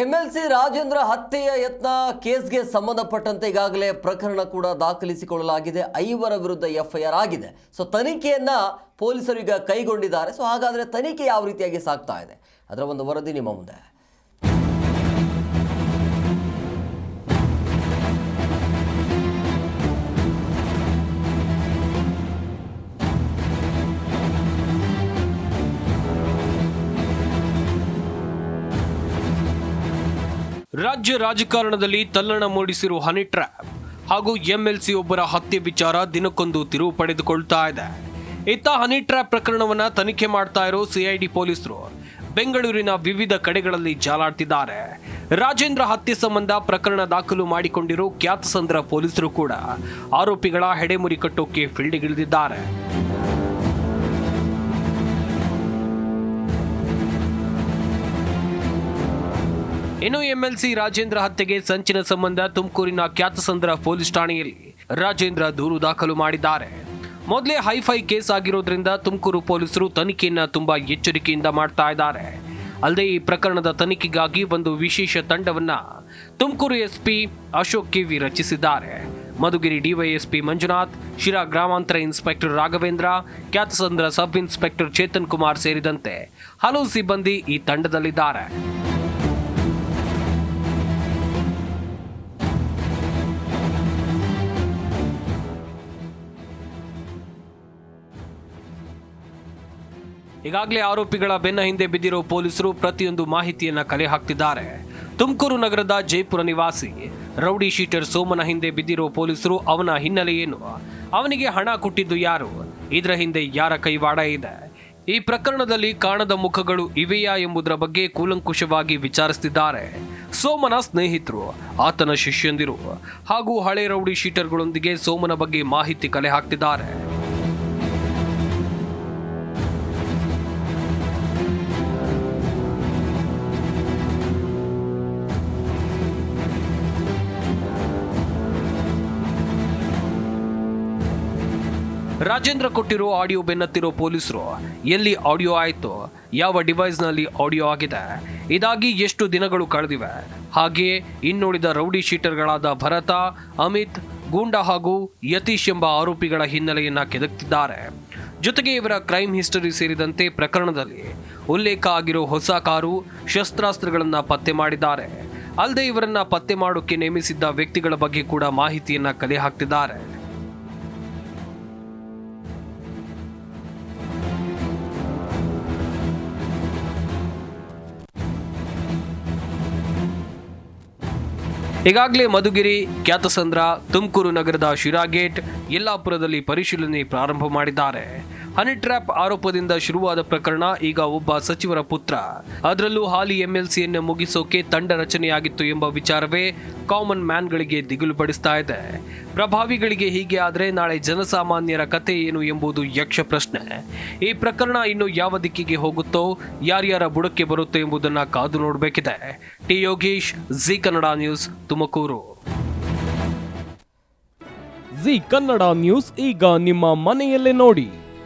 MLC Rajendra ಹತ್ಯೆಯ ಯತ್ನ ಕೇಸ್ಗೆ ಸಂಬಂಧಪಟ್ಟಂತೆ ಈಗಾಗಲೇ ಪ್ರಕರಣ ಕೂಡ ದಾಖಲಿಸಿಕೊಳ್ಳಲಾಗಿದೆ. ಐವರ ವಿರುದ್ಧ ಎಫ್ಐಆರ್ ಆಗಿದೆ. ಸೊ ತನಿಖೆಯನ್ನ ಪೊಲೀಸರು ಈಗ ಕೈಗೊಂಡಿದ್ದಾರೆ. ಸೊ ಹಾಗಾದರೆ ತನಿಖೆ ಯಾವ ರೀತಿಯಾಗಿ ಸಾಗ್ತಾ ಇದೆ? ಅದರ ಒಂದು ವರದಿ ನಿಮ್ಮ ಮುಂದೆ. ರಾಜ್ಯ ರಾಜಕಾರಣದಲ್ಲಿ ತಲ್ಲಣ ಮೂಡಿಸಿರುವ ಹನಿ ಟ್ರ್ಯಾಪ್ ಹಾಗೂ ಎಂಎಲ್ಸಿ ಒಬ್ಬರ ಹತ್ಯೆ ವಿಚಾರ ದಿನಕ್ಕೊಂದು ತಿರುವು ಪಡೆದುಕೊಳ್ತಾ ಇದೆ. ಇತ್ತ ಹನಿ ಟ್ರ್ಯಾಪ್ ಪ್ರಕರಣವನ್ನ ತನಿಖೆ ಮಾಡ್ತಾ ಇರೋ ಸಿಐಡಿ ಪೊಲೀಸರು ಬೆಂಗಳೂರಿನ ವಿವಿಧ ಕಡೆಗಳಲ್ಲಿ ಜಾಲಾಡ್ತಿದ್ದಾರೆ. ರಾಜೇಂದ್ರ ಹತ್ಯೆ ಸಂಬಂಧ ಪ್ರಕರಣ ದಾಖಲು ಮಾಡಿಕೊಂಡಿರೋ ಖ್ಯಾತಸಂದ್ರ ಪೊಲೀಸರು ಕೂಡ ಆರೋಪಿಗಳ ಹೆಡೆಮುರಿ ಕಟ್ಟೋಕೆ ಫೀಲ್ಡ್ಗಿಳಿದಿದ್ದಾರೆ. ಇನ್ನು ಎಂಎಲ್ಸಿ ರಾಜೇಂದ್ರ ಹತ್ಯೆಗೆ ಸಂಚಿನ ಸಂಬಂಧ ತುಮಕೂರಿನ ಖ್ಯಾತಸಂದ್ರ ಪೊಲೀಸ್ ಠಾಣೆಯಲ್ಲಿ ರಾಜೇಂದ್ರ ದೂರು ದಾಖಲು ಮಾಡಿದ್ದಾರೆ. ಮೊದಲೇ ಹೈಫೈ ಕೇಸ್ ಆಗಿರೋದ್ರಿಂದ ತುಮಕೂರು ಪೊಲೀಸರು ತನಿಖೆಯನ್ನು ತುಂಬಾ ಎಚ್ಚರಿಕೆಯಿಂದ ಮಾಡ್ತಾ ಇದ್ದಾರೆ. ಅಲ್ಲದೆ ಈ ಪ್ರಕರಣದ ತನಿಖೆಗಾಗಿ ಒಂದು ವಿಶೇಷ ತಂಡವನ್ನ ತುಮಕೂರು ಎಸ್ಪಿ ಅಶೋಕ್ ಕೆವಿ ರಚಿಸಿದ್ದಾರೆ. ಮಧುಗಿರಿ ಡಿವೈಎಸ್ಪಿ ಮಂಜುನಾಥ್, ಶಿರಾ ಗ್ರಾಮಾಂತರ inspector Raghavendra Khyatasandra sub inspector Chetan Kumar ಸೇರಿದಂತೆ ಹಲವು ಸಿಬ್ಬಂದಿ ಈ ತಂಡದಲ್ಲಿದ್ದಾರೆ. ಈಗಾಗಲೇ ಆರೋಪಿಗಳ ಬೆನ್ನ ಹಿಂದೆ ಬಿದ್ದಿರೋ ಪೊಲೀಸರು ಪ್ರತಿಯೊಂದು ಮಾಹಿತಿಯನ್ನ ಕಲೆ ಹಾಕ್ತಿದ್ದಾರೆ. ತುಮಕೂರು ನಗರದ ಜೈಪುರ ನಿವಾಸಿ ರೌಡಿ ಶೀಟರ್ ಸೋಮನ ಹಿಂದೆ ಬಿದ್ದಿರೋ ಪೊಲೀಸರು ಅವನ ಹಿನ್ನೆಲೆ ಏನು? ಅವನಿಗೆ ಹಣ ಕೊಟ್ಟಿದ್ದು ಯಾರು? ಇದರ ಹಿಂದೆ ಯಾರ ಕೈವಾಡ ಇದೆ? ಈ ಪ್ರಕರಣದಲ್ಲಿ ಕಾಣದ ಮುಖಗಳು ಇವೆಯಾ ಎಂಬುದರ ಬಗ್ಗೆ ಕೂಲಂಕುಷವಾಗಿ ವಿಚಾರಿಸುತ್ತಿದ್ದಾರೆ ಸೋಮನ ಸ್ನೇಹಿತರು, ಆತನ ಶಿಷ್ಯಂದಿರು ಹಾಗೂ ಹಳೆ ರೌಡಿ ಶೀಟರ್ಗಳೊಂದಿಗೆ ಸೋಮನ ಬಗ್ಗೆ ಮಾಹಿತಿ ಕಲೆ ಹಾಕ್ತಿದ್ದಾರೆ. ರಾಜೇಂದ್ರ ಕೊಟ್ಟಿರೋ ಆಡಿಯೋ ಬೆನ್ನತ್ತಿರೋ ಪೊಲೀಸರು, ಎಲ್ಲಿ ಆಡಿಯೋ ಆಯಿತು, ಯಾವ ಡಿವೈಸ್ನಲ್ಲಿ ಆಡಿಯೋ ಆಗಿದೆ, ಇದಾಗಿ ಎಷ್ಟು ದಿನಗಳು ಕಳೆದಿವೆ ಹಾಗೆಯೇ ಇನ್ನುಳಿದ ರೌಡಿ ಶೀಟರ್ಗಳಾದ ಭರತ, ಅಮಿತ್, ಗೂಂಡಾ ಹಾಗೂ ಯತೀಶ್ ಎಂಬ ಆರೋಪಿಗಳ ಹಿನ್ನೆಲೆಯನ್ನು ಕೆದಕ್ತಿದ್ದಾರೆ. ಜೊತೆಗೆ ಇವರ ಕ್ರೈಮ್ ಹಿಸ್ಟರಿ ಸೇರಿದಂತೆ ಪ್ರಕರಣದಲ್ಲಿ ಉಲ್ಲೇಖ ಆಗಿರೋ ಹೊಸ ಕಾರು ಶಸ್ತ್ರಾಸ್ತ್ರಗಳನ್ನು ಪತ್ತೆ ಮಾಡಿದ್ದಾರೆ. ಅಲ್ಲದೆ ಇವರನ್ನ ಪತ್ತೆ ಮಾಡೋಕ್ಕೆ ನೇಮಿಸಿದ್ದ ವ್ಯಕ್ತಿಗಳ ಬಗ್ಗೆ ಕೂಡ ಮಾಹಿತಿಯನ್ನು ಕಲೆ ಹಾಕ್ತಿದ್ದಾರೆ. ಈಗಾಗಲೇ ಮಧುಗಿರಿ ಖ್ಯಾತಸಂದ್ರ ತುಮಕೂರು ನಗರದ ಶಿರಾಗೇಟ್ ಯಲ್ಲಾಪುರದಲ್ಲಿ ಪರಿಶೀಲನೆ ಪ್ರಾರಂಭ ಮಾಡಿದ್ದಾರೆ. ಹನಿ ಟ್ರ್ಯಾಪ್ ಆರೋಪದಿಂದ ಶುರುವಾದ ಪ್ರಕರಣ ಈಗ ಒಬ್ಬ ಸಚಿವರ ಪುತ್ರ. ಅದರಲ್ಲೂ ಹಾಲಿ ಎಂಎಲ್ಸಿಯನ್ನು ಮುಗಿಸೋಕೆ ತಂಡ ರಚನೆಯಾಗಿತ್ತು ಎಂಬ ವಿಚಾರವೇ ಕಾಮನ್ ಮ್ಯಾನ್ಗಳಿಗೆ ದಿಗಿಲು ಪಡಿಸ್ತಾ ಇದೆ. ಪ್ರಭಾವಿಗಳಿಗೆ ಹೀಗೆ ಆದರೆ ನಾಳೆ ಜನಸಾಮಾನ್ಯರ ಕತೆ ಏನು ಎಂಬುದು ಯಕ್ಷ ಪ್ರಶ್ನೆ. ಈ ಪ್ರಕರಣ ಇನ್ನು ಯಾವ ದಿಕ್ಕಿಗೆ ಹೋಗುತ್ತೋ, ಯಾರ್ಯಾರ ಬುಡಕ್ಕೆ ಬರುತ್ತೋ ಎಂಬುದನ್ನು ಕಾದು ನೋಡಬೇಕಿದೆ. T Yogish, Zee Kannada news, Tumakuru. Zee Kannada news ಈಗ ನಿಮ್ಮ ಮನೆಯಲ್ಲೇ ನೋಡಿ.